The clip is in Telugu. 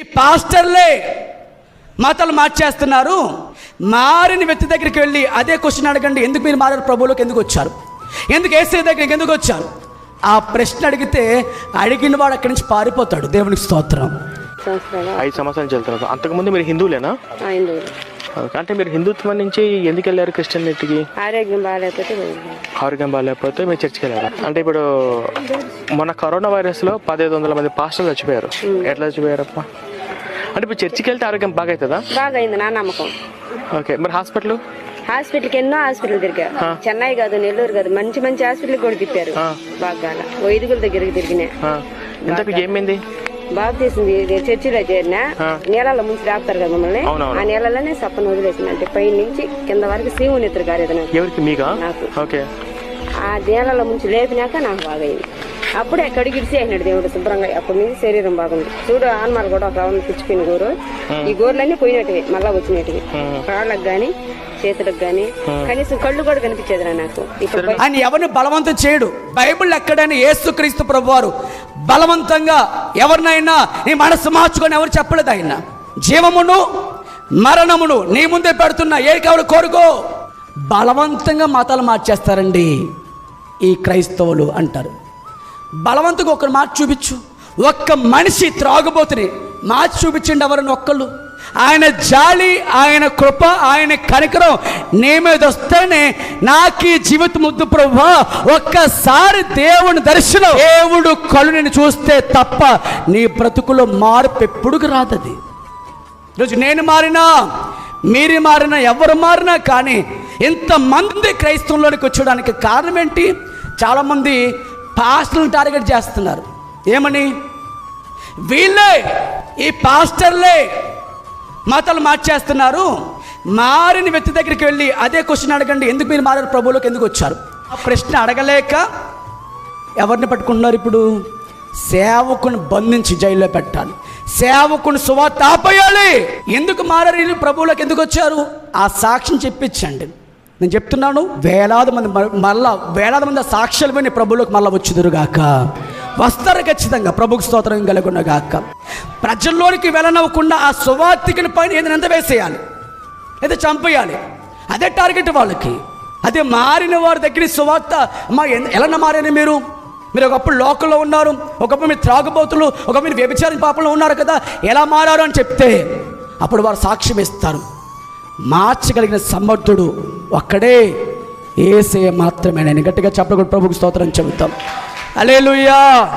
ఈ పాస్టర్లే మతాలు మార్చేస్తున్నారు. మారిన వ్యక్తి దగ్గరికి వెళ్ళి అదే క్వశ్చన్ అడగండి ఎందుకు మీరు మారారు? ప్రభువులోకి ఎందుకు వచ్చారు? ఎందుకు ఏసే దగ్గరికి ఎందుకు వచ్చారు? ఆ ప్రశ్న అడిగితే అడిగిన వాడు అక్కడి నుంచి పారిపోతాడు. దేవునికి స్తోత్రం. ఐదు సంవత్సరాలు వెళ్తున్నారు అంతకుముందు మీరు హిందువులేనా. అంటే మీరు హిందుత్వం నుంచి ఎందుకు వెళ్ళారు క్రిస్టియనిటీకి ఆరోగ్యం బాగాలేకపోతే. ఆరోగ్యం బాగాలేకపోతే మీరు చర్చికి వెళ్ళారు? అంటే ఇప్పుడు మొన్న కరోనా వైరస్లో పదిహేను వందల మంది పాస్టర్లు చచ్చిపోయారు. ఎట్లా చచ్చిపోయారప్ప? అంటే ఇప్పుడు చర్చికి వెళ్తే ఆరోగ్యం బాగా అవుతుందా బాగా అయింది నా నమ్మకం. ఓకే. మరి హాస్పిటల్? హాస్పిటల్కి ఎన్నో హాస్పిటల్ తిరిగా చెన్నై కాదు నెల్లూరు కాదు మంచి మంచి హాస్పిటల్ కూడా తిప్పారు. బాగా. వైదికుల దగ్గరికి తిరిగినా ఇంతకు ఏమైంది? బాగా తీసింది ఇది చర్చిలో చేరిన. నీళ్ళలో ముంచి రాపుతారు కదా మమ్మల్ని. ఆ నీళ్ళలోనే సప్పన వదిలేసింది. అంటే పై నుంచి కింద వరకు శివుని ఎత్తురు గారేది నాకు. ఆ నీళ్ళలో ముంచి లేపినాక నాకు బాగా అయింది. అప్పుడే కడిగిడిసి అయినాడు దేవుడు శుభ్రంగా. అప్పటి నుంచి శరీరం బాగుంది. చూడు ఆన్మాలు కూడా ఒక రౌండ్ పిచ్చిపోయిన గోరు. ఈ గోర్లన్నీ పోయినట్టువి మళ్ళా వచ్చినట్టువి. కాళ్ళకు గాని చేతులకు గాని కనీసం కళ్ళు కూడా కనిపించేది రా నాకు ఆయన ఎవరిని బలవంతం చేయడు? బైబిల్ ఎక్కడని యేసుక్రీస్తు ప్రభువారు బలవంతంగా ఎవరినైనా నీ మనసు మార్చుకొని ఎవరు చెప్పలేదు ఆయన. జీవమును మరణమును నీ ముందే పెడుతున్నా ఏ కావాలి కోరుకో బలవంతంగా మతాలు మార్చేస్తారండి ఈ క్రైస్తవులు అంటారు. బలవంతంగా ఒకరు మార్చి చూపించు. ఒక్క మనిషి త్రాగుబోతుని మార్చి చూపించండి ఎవరిని? ఒక్కళ్ళు. ఆయన జాలి ఆయన కృప ఆయన కనికరం నీ మీద వస్తేనే నాకు ఈ జీవితం ముద్దు ప్రభా. ఒక్కసారి దేవుని దర్శనం. దేవుడు కళ్ళు నేను చూస్తే తప్ప నీ బ్రతుకులో మార్పు ఎప్పుడుకు రాదది. ఈరోజు నేను మారినా మీరు మారినా ఎవరు మారినా కానీ ఇంతమంది క్రైస్తవంలోనికి వచ్చడానికి కారణం ఏంటి? చాలామంది పాస్టర్లను టార్గెట్ చేస్తున్నారు. ఏమని? వీళ్ళే ఈ పాస్టర్లే మతాలు మార్చేస్తున్నారు. మారిన వ్యక్తి దగ్గరికి వెళ్ళి అదే క్వశ్చన్ అడగండి. ఎందుకు మీరు మారారు? ప్రభువులోకి ఎందుకు వచ్చారు? ఆ ప్రశ్న అడగలేక ఎవరిని పట్టుకుంటున్నారు ఇప్పుడు? సేవకుని బంధించి జైల్లో పెట్టాలి. సేవకుని సువార్త ఆపేయాలి. ఎందుకు మారారు? ప్రభువులకు ప్రభువులోకి ఎందుకు వచ్చారు? ఆ సాక్ష్యం చెప్పించండి. నేను చెప్తున్నాను వేలాది మంది మళ్ళా వేలాది మంది ఆ సాక్ష్యాలు విని ప్రభువులకు మళ్ళీ వచ్చుదురుగాక. వస్తారు ఖచ్చితంగా. ప్రభుకు స్తోత్రం కలుగునగాక. ప్రజల్లోనికి వెళ్ళనవ్వకుండా ఆ సువార్తికిని పైన ఏదైనా ఎంత వేసేయాలి. లేదా చంపేయాలి. అదే టార్గెట్ వాళ్ళకి. అదే మారిన వారి దగ్గర సువార్త మా ఎన్- ఎలా మారని మీరు? మీరు ఒకప్పుడు లోకల్లో ఉన్నారు. ఒకప్పుడు మీరు త్రాగుబోతులు. ఒకప్పుడు మీరు వ్యభిచారం పాపంలో ఉన్నారు కదా. ఎలా మారారు? అని చెప్తే అప్పుడు వారు సాక్ష్యం ఇస్తారు. మార్చగలిగిన సమర్థుడు ఒక్కడే. ఏసే మాత్రమే. నేను గట్టిగా చెప్పకూడదు ప్రభుకి స్తోత్రం చెబుతాం. అలేలుయ్యా